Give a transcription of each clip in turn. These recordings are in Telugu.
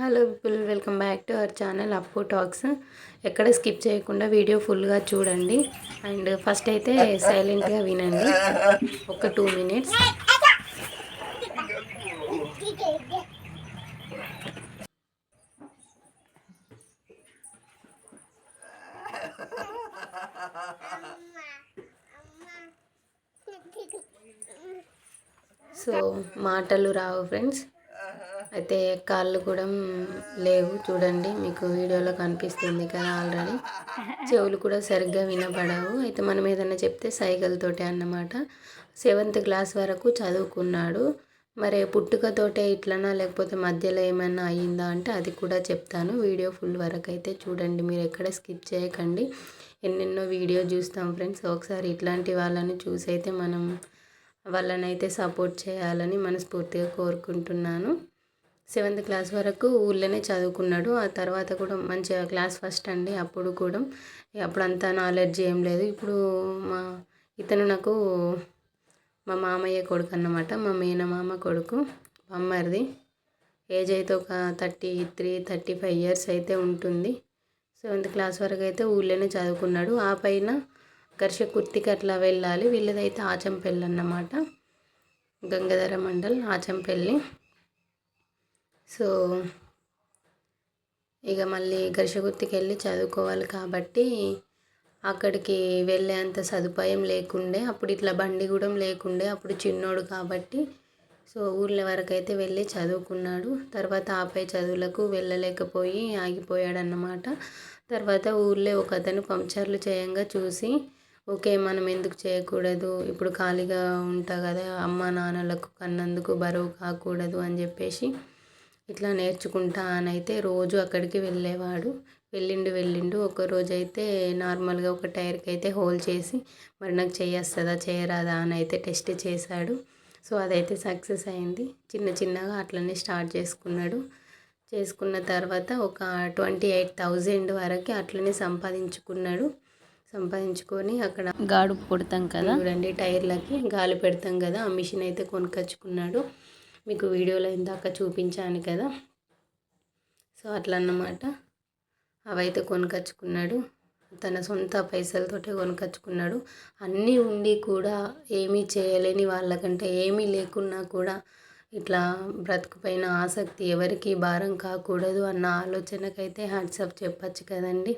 Hello people welcome back to our channel Appu talks. ఎక్కడ స్కిప్ చేయకుండా వీడియో ఫుల్గా చూడండి. అండ్ ఫస్ట్ అయితే సైలెంట్గా వినండి. ఒక టూ మినిట్స్. సో మాటలు రావు ఫ్రెండ్స్. అయితే కాళ్ళు కూడా లేవు. చూడండి మీకు వీడియోలో కనిపిస్తుంది కదా ఆల్రెడీ. చెవులు కూడా సరిగ్గా వినపడవు. అయితే మనం ఏదైనా చెప్తే సైకిల్తోటే అన్నమాట. సెవెంత్ క్లాస్ వరకు చదువుకున్నాడు. మరి పుట్టుకతోటే ఇట్లనా లేకపోతే మధ్యలో ఏమైనా అయ్యిందా అంటే అది కూడా చెప్తాను. వీడియో ఫుల్ వరకు అయితే చూడండి. మీరు ఎక్కడ స్కిప్ చేయకండి. ఎన్నెన్నో వీడియో చూస్తాం ఫ్రెండ్స్. ఒకసారి ఇట్లాంటి వాళ్ళని చూసి అయితే మనం వాళ్ళనైతే సపోర్ట్ చేయాలని మనస్ఫూర్తిగా కోరుకుంటున్నాను. సెవెంత్ క్లాస్ వరకు ఊళ్ళోనే చదువుకున్నాడు. ఆ తర్వాత కూడా మంచిగా క్లాస్ ఫస్ట్ అండి. అప్పుడు కూడా అప్పుడు అంత నాలెడ్జ్ ఏం లేదు. ఇప్పుడు మా ఇతను నాకు మా మామయ్య కొడుకు అన్నమాట. మా మేనమామ కొడుకు అమ్మరిది. ఏజ్ అయితే ఒక thirty three thirty five years అయితే ఉంటుంది. సెవెంత్ క్లాస్ వరకు అయితే ఊళ్ళోనే చదువుకున్నాడు. ఆ పైన ఘర్ష కుర్తికి అట్లా వెళ్ళాలి. వీళ్ళదైతే ఆచంపల్లి అన్నమాట. గంగాధర మండల్ ఆచంపల్లి. సో ఇక మళ్ళీ ఘర్షగుర్తికి వెళ్ళి చదువుకోవాలి కాబట్టి అక్కడికి వెళ్ళేంత సదుపాయం లేకుండే అప్పుడు ఇట్లా బండి కూడా లేకుండే అప్పుడు చిన్నోడు కాబట్టి సో ఊర్ల వరకు అయితే వెళ్ళి చదువుకున్నాడు. తర్వాత ఆపై చదువులకు వెళ్ళలేకపోయి ఆగిపోయాడన్నమాట. తర్వాత ఊర్లో ఒక అతను పంచర్లు చేయంగా చూసి ఓకే మనం ఎందుకు చేయకూడదు? ఇప్పుడు ఖాళీగా ఉంటా కదా అమ్మ నాన్నలకు కన్నందుకు బరువు కాకూడదు అని చెప్పేసి ఇట్లా నేర్చుకుంటా అని అయితే రోజు అక్కడికి వెళ్ళేవాడు. వెళ్ళిండు వెళ్ళిండు. ఒక రోజు అయితే నార్మల్గా ఒక టైర్కి అయితే హోల్ చేసి మరి నాకు చేయొస్తుందా చేయరాదా అని అయితే టెస్ట్ చేశాడు. సో అదైతే సక్సెస్ అయింది. చిన్న చిన్నగా అట్లనే స్టార్ట్ చేసుకున్నాడు. చేసుకున్న తర్వాత ఒక ట్వంటీ ఎయిట్ థౌజండ్ వరకు అట్లనే సంపాదించుకున్నాడు. సంపాదించుకొని అక్కడ గాడు కొడతాం కదా. చూడండి టైర్లకి గాలి పెడతాం కదా. ఆ మిషన్ అయితే కొనుకొచ్చుకున్నాడు. మీకు వీడియోలో ఇందాక చూపించాను కదా. సో అట్లా అన్నమాట అవైతే కొనుకొచ్చుకున్నాడు. తన సొంత పైసలతోటే కొనుకొచ్చుకున్నాడు. అన్నీ ఉండి కూడా ఏమీ చేయలేని వాళ్ళకంటే ఏమీ లేకున్నా కూడా ఇట్లా బ్రతుకుపైన ఆసక్తి ఎవరికి భారం కాకూడదు అన్న ఆలోచనకైతే హ్యాట్సప్ చెప్పచ్చు కదండి.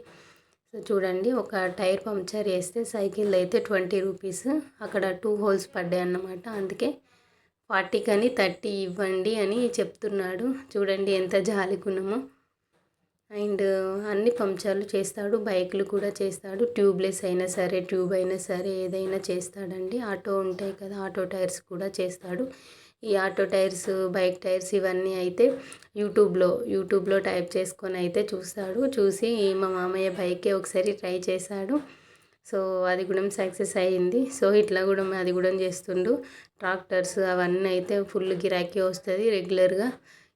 సో చూడండి ఒక టైర్ పంక్చర్ చేస్తే సైకిల్ అయితే ట్వంటీ రూపీస్. అక్కడ టూ హోల్స్ పడ్డాయి అన్నమాట అందుకే ఫార్టీ కానీ థర్టీ ఇవ్వండి అని చెప్తున్నాడు. చూడండి ఎంత జాలి గుణమో. అండ్ అన్ని పంచర్లు చేస్తాడు బైక్లు కూడా చేస్తాడు. ట్యూబ్లెస్ అయినా సరే ట్యూబ్ అయినా సరే ఏదైనా చేస్తాడండి. ఆటో ఉంటాయి కదా ఆటో టైర్స్ కూడా చేస్తాడు. ఈ ఆటో టైర్స్ బైక్ టైర్స్ ఇవన్నీ అయితే యూట్యూబ్లో యూట్యూబ్లో టైప్ చేసుకొని అయితే చూస్తాడు. చూసి మా మామయ్య బైకే ఒకసారి ట్రై చేశాడు. సో అది కూడా సక్సెస్ అయ్యింది. సో ఇట్లా కూడా అది కూడా చేస్తుండు. ట్రాక్టర్స్ అవన్నీ అయితే ఫుల్ గిరాకీ వస్తుంది రెగ్యులర్గా.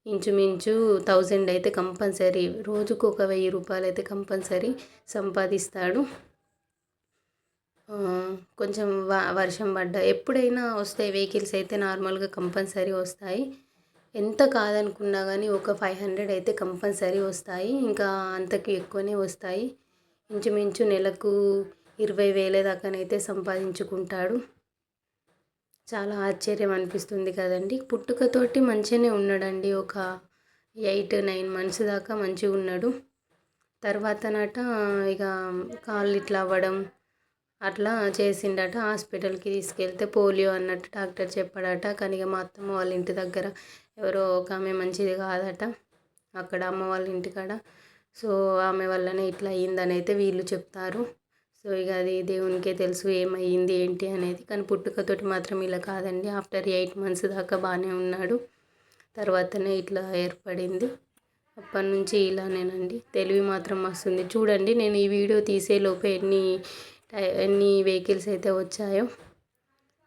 ఇంచుమించు థౌజండ్ అయితే కంపల్సరీ. రోజుకు ఒక వెయ్యి రూపాయలు అయితే కంపల్సరీ సంపాదిస్తాడు. కొంచెం వర్షం పడ్డ ఎప్పుడైనా వస్తాయి వెహికల్స్ అయితే నార్మల్గా కంపల్సరీ వస్తాయి. ఎంత కాదనుకున్నా కానీ ఒక ఫైవ్ హండ్రెడ్ అయితే కంపల్సరీ వస్తాయి. ఇంకా అంతకు ఎక్కువనే వస్తాయి. ఇంచుమించు నెలకు ఇరవై వేల దాకానైతే సంపాదించుకుంటాడు. చాలా ఆశ్చర్యం అనిపిస్తుంది కదండి. పుట్టుకతోటి మంచిగానే ఉన్నాడండి. ఒక ఎయిట్ నైన్ మంత్స్ దాకా మంచిగా ఉన్నాడు. తర్వాత నాట ఇక కాళ్ళు ఇట్లా అవ్వడం అట్లా చేసిండట. హాస్పిటల్కి తీసుకెళ్తే పోలియో అన్నట్టు డాక్టర్ చెప్పాడట. కానీ ఇక మా అత్తమ్మ వాళ్ళ ఇంటి దగ్గర ఎవరో ఒక ఆమె మంచిది కాదట. అక్కడ అమ్మ వాళ్ళ ఇంటికాడ. సో ఆమె వల్లనే ఇట్లా అయ్యిందని అయితే వీళ్ళు చెప్తారు. సో ఇక అది దేవునికే తెలుసు ఏమయ్యింది ఏంటి అనేది. కానీ పుట్టుకతోటి మాత్రం ఇలా కాదండి. ఆఫ్టర్ ఎయిట్ మంత్స్ దాకా బాగానే ఉన్నాడు. తర్వాతనే ఇట్లా ఏర్పడింది. అప్పటి నుంచి ఇలానేనండి. తెలివి మాత్రం వస్తుంది చూడండి నేను ఈ వీడియో తీసే లోపే ఎన్ని ఎన్ని వెహికల్స్ అయితే వచ్చాయో.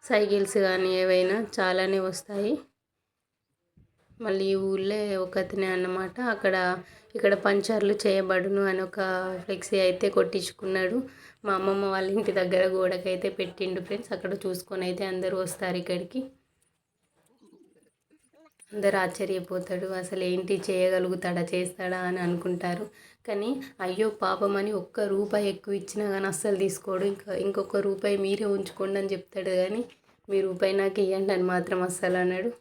సైకిల్స్ కానీ ఏవైనా చాలానే వస్తాయి. మళ్ళీ ఊళ్ళో ఒకతనే అన్నమాట. అక్కడ ఇక్కడ పంచర్లు చేయబడును అని ఒక ఫ్లెక్సీ అయితే కొట్టించుకున్నాడు. మా అమ్మమ్మ వాళ్ళ ఇంటి దగ్గర గోడకైతే పెట్టిండు ఫ్రెండ్స్. అక్కడ చూసుకొని అయితే అందరూ వస్తారు ఇక్కడికి. అందరు ఆశ్చర్యపోతాడు. అసలు ఏంటి చేయగలుగుతాడా చేస్తాడా అని అనుకుంటారు. కానీ అయ్యో పాపం అని ఒక్క రూపాయి ఎక్కువ ఇచ్చినా కానీ అస్సలు తీసుకోడు. ఇంకా ఇంకొక రూపాయి మీరే ఉంచుకోండి అని చెప్తాడు. కానీ మీ రూపాయి నాకు ఇవ్వండి అని మాత్రం అస్సలు అన్నాడు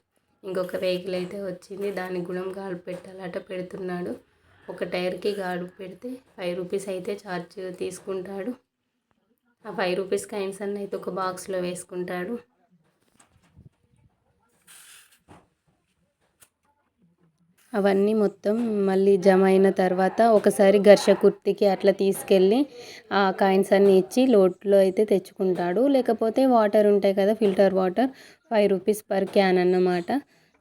ఇంకొక వెహికల్ అయితే వచ్చింది. దానికి గుణం గాడు పెట్టాలట పెడుతున్నాడు. ఒక టైర్కి గాడు పెడితే ఫైవ్ రూపీస్ అయితే ఛార్జ్ తీసుకుంటాడు. ఆ ఫైవ్ రూపీస్ కాయిన్స్ అన్న అయితే ఒక బాక్స్లో వేసుకుంటాడు. అవన్నీ మొత్తం మళ్ళీ జమ అయిన తర్వాత ఒకసారి ఘర్ష కుర్తికి అట్లా తీసుకెళ్ళి ఆ కాయిన్స్ అన్నీ ఇచ్చి లోట్లో అయితే తెచ్చుకుంటాడు. లేకపోతే వాటర్ ఉంటాయి కదా filter water five rupees per can అన్నమాట.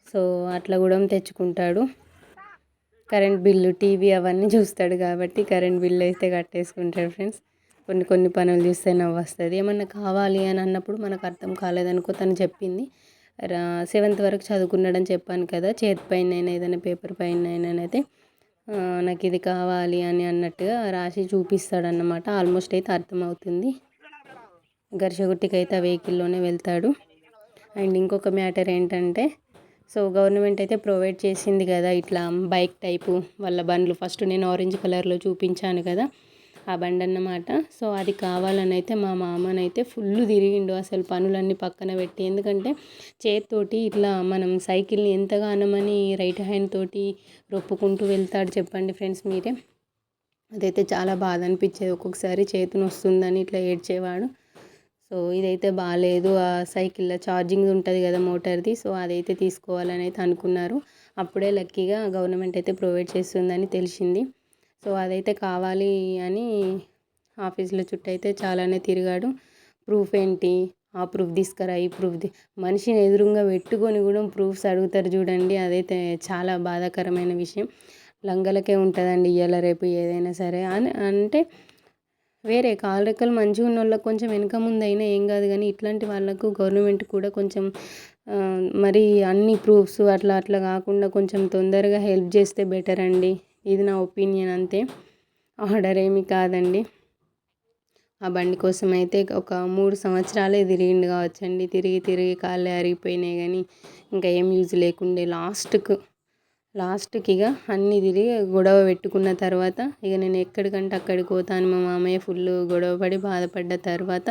సో అట్లా కూడా తెచ్చుకుంటాడు. కరెంట్ బిల్లు టీవీ అవన్నీ చూస్తాడు కాబట్టి కరెంట్ బిల్లు అయితే కట్టేసుకుంటాడు ఫ్రెండ్స్ కొన్ని కొన్ని పనులు చూస్తే నవ్వు వస్తుంది ఏమన్నా కావాలి అని అన్నప్పుడు మనకు అర్థం కాలేదనుకో తను చెప్పింది. రా సెవెంత్ వరకు చదువుకున్నాడని చెప్పాను కదా చేతి పైన ఏదైనా పేపర్ పైన అయితే నాకు ఇది కావాలి అని అన్నట్టుగా రాసి చూపిస్తాడన్నమాట. ఆల్మోస్ట్ అయితే అర్థమవుతుంది. గర్షగుట్టికి అయితే ఆ వెహికల్లోనే వెళ్తాడు. అండ్ ఇంకొక మ్యాటర్ ఏంటంటే సో గవర్నమెంట్ అయితే ప్రొవైడ్ చేసింది కదా ఇట్లా బైక్ టైపు వాళ్ళ బండ్లు. ఫస్ట్ నేను ఆరెంజ్ కలర్లో చూపించాను కదా ఆ బండి అన్నమాట. సో అది కావాలని అయితే మా మామనైతే ఫుల్ తిరిగిండు. అసలు పనులన్నీ పక్కన పెట్టి. ఎందుకంటే చేతితోటి ఇట్లా మనం సైకిల్ని ఎంతగానమని రైట్ హ్యాండ్ తోటి రొప్పుకుంటూ వెళ్తాడు చెప్పండి ఫ్రెండ్స్ మీరే. అదైతే చాలా బాధ అనిపించేది. ఒక్కొక్కసారి చేతిని వస్తుందని ఇట్లా ఏడ్చేవాడు. సో ఇదైతే బాగాలేదు ఆ సైకిల్లో ఛార్జింగ్ ఉంటుంది కదా మోటార్ది. సో అదైతే తీసుకోవాలని అయితే అనుకున్నారు. అప్పుడే లక్కీగా గవర్నమెంట్ అయితే ప్రొవైడ్ చేస్తుందని తెలిసింది. సో అదైతే కావాలి అని ఆఫీస్లో చుట్టూ అయితే చాలానే తిరిగాడు. ప్రూఫ్ ఏంటి? ఆ ప్రూఫ్ తీసుకురా ఈ ప్రూఫ్ మనిషిని ఎదురుగా పెట్టుకొని కూడా ప్రూఫ్స్ అడుగుతారు చూడండి. అదైతే చాలా బాధాకరమైన విషయం. లంగలకే ఉంటుందండి ఇవాళ రేపు ఏదైనా సరే. అని అంటే వేరే కాలు రెక్కలు మంచిగా ఉన్న వాళ్ళకి కొంచెం వెనక ముందు అయినా ఏం కాదు కానీ ఇట్లాంటి వాళ్ళకు గవర్నమెంట్ కూడా కొంచెం మరి అన్ని ప్రూఫ్స్ అట్లా అట్లా కాకుండా కొంచెం తొందరగా హెల్ప్ చేస్తే బెటర్ అండి ఇది నా ఒపీనియన్ అంతే. ఆర్డర్ ఏమి కాదండి. ఆ బండి కోసం అయితే ఒక మూడు సంవత్సరాలే తిరిగిండు కావచ్చండి. తిరిగి తిరిగి కాళ్ళే అరిగిపోయినాయి కానీ ఇంకా ఏం యూజ్ లేకుండే లాస్ట్కు లాస్ట్కి ఇక అన్నీ తిరిగి గొడవ పెట్టుకున్న తర్వాత ఇక నేను ఎక్కడికంటే అక్కడికి పోతాను. మా మామయ్య ఫుల్ గొడవ పడి బాధపడ్డ తర్వాత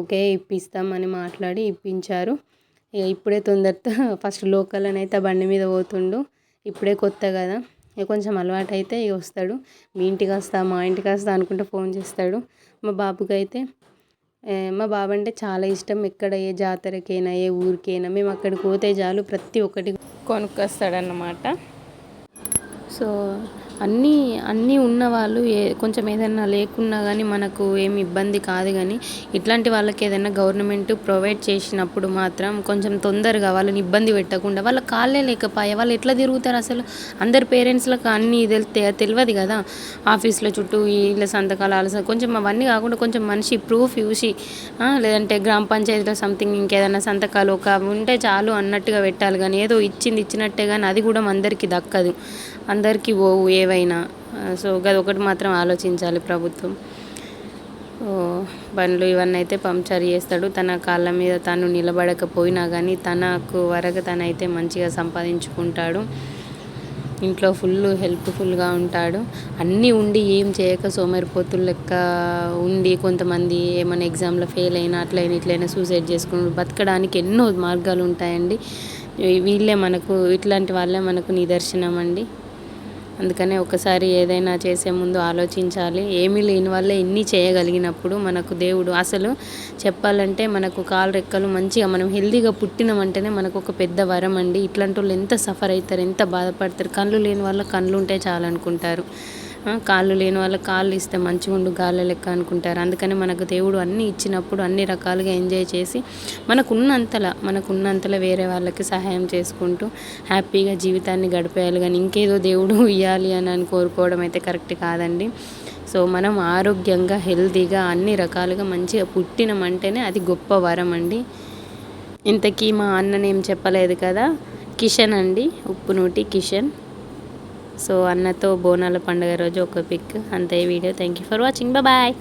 ఓకే ఇప్పిస్తామని మాట్లాడి ఇప్పించారు. ఇక ఇప్పుడే తొందరతో ఫస్ట్ లోకల్ అని అయితే బండి మీద పోతుండు. ఇప్పుడే కొత్త కదా. ఇక కొంచెం అలవాటు అయితే ఇక వస్తాడు. మీ ఇంటికి వస్తా మా ఇంటికి వస్తా అనుకుంటే ఫోన్ చేస్తాడు. మా బాబుకి అయితే మా బాబు అంటే చాలా ఇష్టం. ఎక్కడ ఏ జాతరకైనా ఏ ఊరికైనా మేము అక్కడికి పోతే చాలు ప్రతి ఒక్కటి కొనుక్కొస్తాడన్నమాట. సో అన్నీ అన్నీ ఉన్నవాళ్ళు ఏ కొంచెం ఏదైనా లేకున్నా కానీ మనకు ఏమి ఇబ్బంది కాదు కానీ ఇట్లాంటి వాళ్ళకి ఏదైనా గవర్నమెంట్ ప్రొవైడ్ చేసినప్పుడు మాత్రం కొంచెం తొందరగా వాళ్ళని ఇబ్బంది పెట్టకుండా వాళ్ళ కాళ్ళే లేకపోయా వాళ్ళు ఎట్లా తిరుగుతారు అసలు? అందరి పేరెంట్స్లకు అన్నీ తెలితే తెలియదు కదా? ఆఫీస్లో చుట్టూ వీళ్ళ సంతకాలు అలస కొంచెం అవన్నీ కాకుండా కొంచెం మనిషి ప్రూఫ్ చూసి లేదంటే గ్రామ పంచాయతీలో సంథింగ్ ఇంకేదైనా సంతకాలు ఒక ఉంటే చాలు అన్నట్టుగా పెట్టాలి కానీ ఏదో ఇచ్చింది ఇచ్చినట్టే కానీ అది కూడా అందరికీ దక్కదు. అందరికీ పోవు ఏవైనా. సో గది ఒకటి మాత్రం ఆలోచించాలి ప్రభుత్వం. బండ్లు ఇవన్నీ అయితే పంక్చర్ చేస్తాడు. తన కాళ్ళ మీద తను నిలబడకపోయినా కానీ తనకు వరకు తనైతే మంచిగా సంపాదించుకుంటాడు. ఇంట్లో ఫుల్ హెల్ప్ఫుల్గా ఉంటాడు. అన్నీ ఉండి ఏం చేయక సోమరిపోతులు లెక్క ఉండి కొంతమంది ఏమైనా ఎగ్జామ్లో ఫెయిల్ అయినా అట్లయినా ఇట్లయినా సూసైడ్ చేసుకుని బతకడానికి ఎన్నో మార్గాలు ఉంటాయండి. వీళ్ళే మనకు ఇట్లాంటి వాళ్ళే మనకు నిదర్శనం అండి అందుకనే ఒకసారి ఏదైనా చేసే ముందు ఆలోచించాలి. ఏమీ లేని వల్ల ఎన్ని చేయగలిగినప్పుడు మనకు దేవుడు అసలు చెప్పాలంటే మనకు కాలు రెక్కలు మంచిగా మనం హెల్తీగా పుట్టినామంటేనే మనకు ఒక పెద్ద వరం అండి. ఇట్లాంటి వాళ్ళు ఎంత సఫర్ అవుతారు ఎంత బాధపడతారు కళ్ళు లేని వాళ్ళ కళ్ళు ఉంటే చాలనుకుంటారు. కాళ్ళు లేని వాళ్ళకి కాళ్ళు ఇస్తే మంచిగా ఉండు గాలి లెక్క అనుకుంటారు. అందుకని మనకు దేవుడు అన్నీ ఇచ్చినప్పుడు అన్ని రకాలుగా ఎంజాయ్ చేసి మనకున్నంతలా మనకున్నంతలా వేరే వాళ్ళకి సహాయం చేసుకుంటూ హ్యాపీగా జీవితాన్ని గడిపేయాలి. కానీ ఇంకేదో దేవుడు ఇవ్వాలి అని అని కోరుకోవడం అయితే కరెక్ట్ కాదండి. సో మనం ఆరోగ్యంగా హెల్తీగా అన్ని రకాలుగా మంచిగా పుట్టినమంటేనే అది గొప్ప వరం అండి. ఇంతకీ మా అన్ననేం చెప్పలేదు కదా? కిషన్ అండి ఉప్పునూటి కిషన్. సో అన్నతో బోనాల పండుగ రోజు ఒక పిక్ అంతే video. Thank you for watching bye